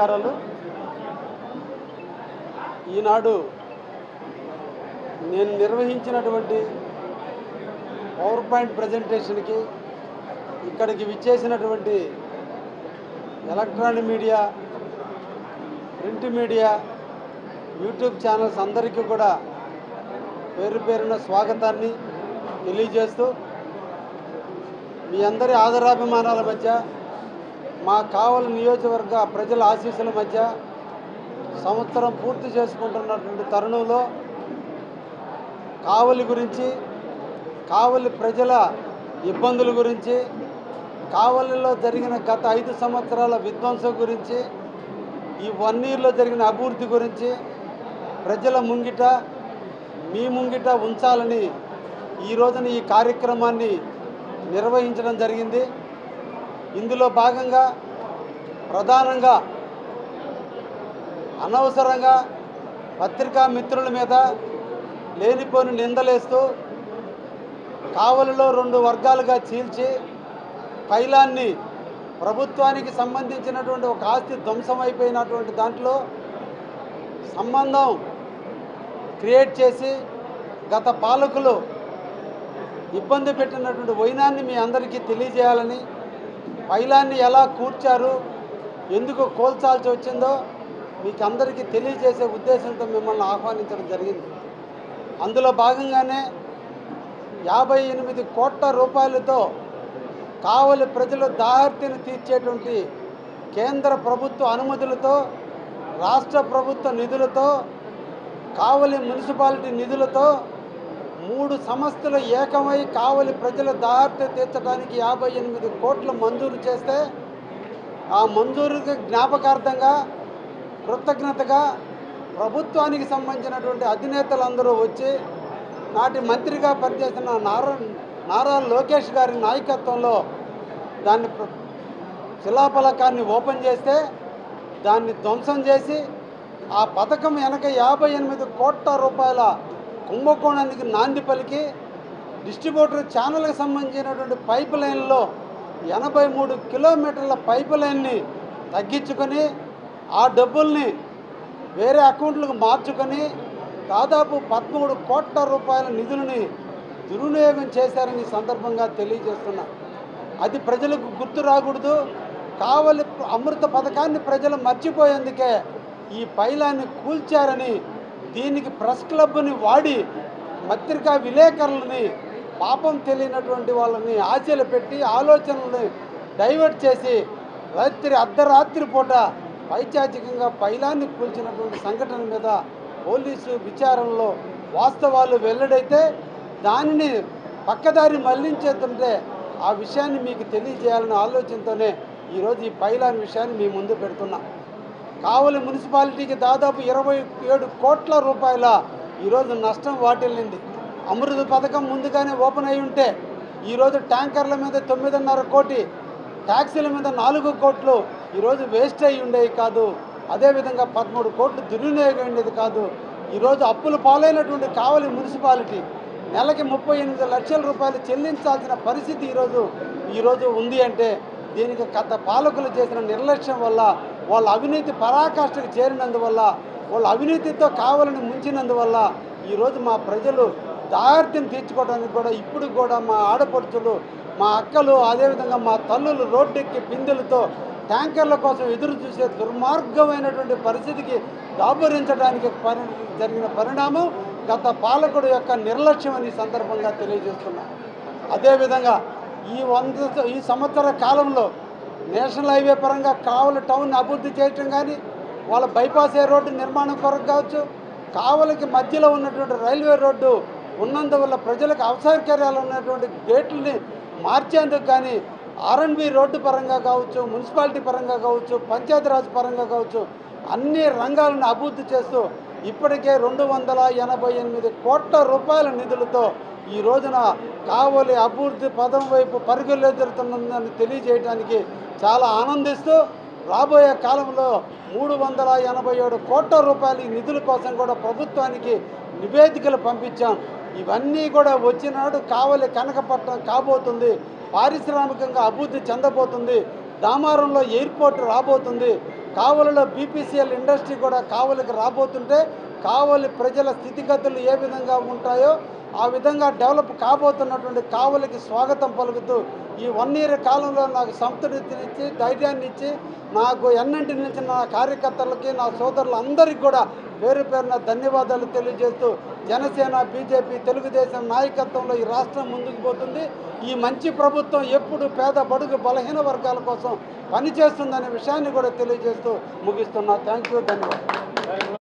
నమస్కారాలు ఈనాడు నేను నిర్వహించినటువంటి పవర్ పాయింట్ ప్రజెంటేషన్కి ఇక్కడికి విచ్చేసినటువంటి electronic media print media YouTube channels అందరికీ కూడా పేరు పేరున స్వాగతాన్ని తెలియజేస్తూ మీ అందరి ఆదరాభిమానాల మధ్య మా కావలి నియోజకవర్గ ప్రజల ఆశీస్సుల మధ్య సంవత్సరం పూర్తి చేసుకుంటున్నటువంటి తరుణంలో కావలి గురించి కావలి ప్రజల ఇబ్బందుల గురించి కావలిలో జరిగిన గత ఐదు సంవత్సరాల విధ్వంసం గురించి ఈ వన్ ఇయర్లో జరిగిన అభివృద్ధి గురించి ప్రజల ముంగిట మీ ముంగిట ఉంచాలని ఈ రోజున ఈ కార్యక్రమాన్ని నిర్వహించడం జరిగింది. ఇందులో భాగంగా ప్రధానంగా అనవసరంగా పత్రికా మిత్రుల మీద లేనిపోని నిందలేస్తూ కావలిలో రెండు వర్గాలుగా చీల్చి కైలాన్ని ప్రభుత్వానికి సంబంధించినటువంటి ఒక ఆస్తి ధ్వంసం అయిపోయినటువంటి దాంట్లో సంబంధం క్రియేట్ చేసి గత పాలకులు ఇబ్బంది పెట్టినటువంటి వైనాన్ని మీ అందరికీ తెలియజేయాలని పైలాన్ని ఎలా కూర్చారు ఎందుకు కోల్చాల్సి వచ్చిందో మీకు అందరికీ తెలియజేసే ఉద్దేశంతో మిమ్మల్ని ఆహ్వానించడం జరిగింది. అందులో భాగంగానే యాభై ఎనిమిది కోట్ల రూపాయలతో కావలి ప్రజల దాహర్తిని తీర్చేటువంటి కేంద్ర ప్రభుత్వ అనుమతులతో రాష్ట్ర ప్రభుత్వ నిధులతో కావలి మున్సిపాలిటీ నిధులతో మూడు సంస్థలు ఏకమై కావలి ప్రజల దారిత తీర్చడానికి యాభై ఎనిమిది కోట్లు మంజూరు చేస్తే ఆ మంజూరుకి జ్ఞాపకార్థంగా కృతజ్ఞతగా ప్రభుత్వానికి సంబంధించినటువంటి అధినేతలందరూ వచ్చి నాటి మంత్రిగా పనిచేసిన నారా నారా లోకేష్ గారి నాయకత్వంలో దాన్ని శిలాఫలకాన్ని ఓపెన్ చేస్తే దాన్ని ధ్వంసం చేసి ఆ పథకం వెనక యాభై ఎనిమిది కోట్ల రూపాయల కుంభకోణానికి నాంది పలికి డిస్ట్రిబ్యూటర్ ఛానల్కి సంబంధించినటువంటి పైప్ లైన్లో ఎనభై మూడు కిలోమీటర్ల పైప్ లైన్ని తగ్గించుకొని ఆ డబ్బుల్ని వేరే అకౌంట్లకు మార్చుకొని దాదాపు పదమూడు కోట్ల రూపాయల నిధులని దుర్వినియోగం చేశారని ఈ సందర్భంగా తెలియజేస్తున్నా. అది ప్రజలకు గుర్తు రాకూడదు. కావలి అమృత పథకాన్ని ప్రజలు మర్చిపోయేందుకే ఈ పైలాన్ని కూల్చారని దీనికి ప్రెస్ క్లబ్ని వాడి పత్రికా విలేకరులని పాపం తెలియనటువంటి వాళ్ళని ఆశలు పెట్టి ఆలోచనల్ని డైవర్ట్ చేసి రాత్రి అర్ధరాత్రి పూట పైచాచికంగా పైలాన్ని కూల్చినటువంటి సంఘటన మీద పోలీసు విచారణలో వాస్తవాలు వెల్లడైతే దానిని పక్కదారి మళ్ళించేస్తుంటే ఆ విషయాన్ని మీకు తెలియజేయాలనే ఆలోచనతోనే ఈరోజు ఈ పైలాన్ విషయాన్ని మీ ముందు పెడుతున్నాం. కావలి మున్సిపాలిటీకి దాదాపు ఇరవై ఏడు కోట్ల రూపాయల ఈరోజు నష్టం వాటిల్లింది. అమృత పథకం ముందుగానే ఓపెన్ అయి ఉంటే ఈరోజు ట్యాంకర్ల మీద తొమ్మిదిన్నర కోటి ట్యాక్సీల మీద నాలుగు కోట్లు ఈరోజు వేస్ట్ అయి ఉండేవి కాదు. అదేవిధంగా పదమూడు కోట్లు దుర్వినియోగం ఉండేది కాదు. ఈరోజు అప్పులు పాలైనటువంటి కావలి మున్సిపాలిటీ నెలకి ముప్పై ఎనిమిది లక్షల రూపాయలు చెల్లించాల్సిన పరిస్థితి ఈరోజు ఈరోజు ఉంది అంటే దీనికి గత పాలకులు చేసిన నిర్లక్ష్యం వల్ల వాళ్ళ అవినీతి పరాకాష్ఠకు చేరినందువల్ల వాళ్ళ అవినీతితో కావాలని ముంచినందువల్ల ఈరోజు మా ప్రజలు దారిని తీర్చుకోవడానికి కూడా ఇప్పుడు కూడా మా ఆడపడుచులు మా అక్కలు అదేవిధంగా మా తల్లులు రోడ్డెక్కి పిందెలతో ట్యాంకర్ల కోసం ఎదురు చూసే దుర్మార్గమైనటువంటి పరిస్థితికి దాబరించడానికి పరి జరిగిన పరిణామం గత పాలకుడు యొక్క నిర్లక్ష్యం అని సందర్భంగా తెలియజేస్తున్నా. అదేవిధంగా ఈ వంద ఈ సంవత్సర కాలంలో నేషనల్ హైవే పరంగా కావలి టౌన్ అభివృద్ధి చేయటం కానీ వాళ్ళ బైపాస్ ఏ రోడ్డు నిర్మాణం కొరకు కావచ్చు కావలికి మధ్యలో ఉన్నటువంటి రైల్వే రోడ్డు ఉన్నందువల్ల ప్రజలకు అవసరకార్యాలు ఉన్నటువంటి గేట్లని మార్చేందుకు కానీ ఆర్ఎన్బి రోడ్డు పరంగా కావచ్చు మున్సిపాలిటీ పరంగా కావచ్చు పంచాయతీరాజ్ పరంగా కావచ్చు అన్ని రంగాలను అభివృద్ధి చేస్తూ ఇప్పటికే రెండు వందల ఎనభై ఎనిమిది కోట్ల రూపాయల నిధులతో ఈ రోజున కావలి అభివృద్ధి పదం వైపు పరుగులెదురుతున్నదని తెలియజేయడానికి చాలా ఆనందిస్తూ రాబోయే కాలంలో మూడు వందల ఎనభై ఏడు కోట్ల రూపాయల నిధుల కోసం కూడా ప్రభుత్వానికి నివేదికలు పంపించాం. ఇవన్నీ కూడా వచ్చినాడు కావలి కనకపట్నం కాబోతుంది. పారిశ్రామికంగా అభివృద్ధి చెందబోతుంది. దామారంలో ఎయిర్పోర్ట్ రాబోతుంది. కావలిలో బీపీసీఎల్ ఇండస్ట్రీ కూడా కావలికి రాబోతుంటే కావలి ప్రజల స్థితిగతులు ఏ విధంగా ఉంటాయో ఆ విధంగా డెవలప్ కాబోతున్నటువంటి కావలికి స్వాగతం పలుకుతూ ఈ వన్ ఇయర్ కాలంలో నాకు సంతృప్తినిచ్చి ధైర్యాన్ని ఇచ్చి నాకు ఎన్నంటి నుంచి నా కార్యకర్తలకి నా సోదరులందరికీ కూడా పేరు పేరున ధన్యవాదాలు తెలియజేస్తూ జనసేన బీజేపీ తెలుగుదేశం నాయకత్వంలో ఈ రాష్ట్రం ముందుకు పోతుంది. ఈ మంచి ప్రభుత్వం ఎప్పుడు పేద బడుగు బలహీన వర్గాల కోసం పనిచేస్తుందనే విషయాన్ని కూడా తెలియజేస్తూ ముగిస్తున్నా. థ్యాంక్ యూ ధన్యవాదాలు.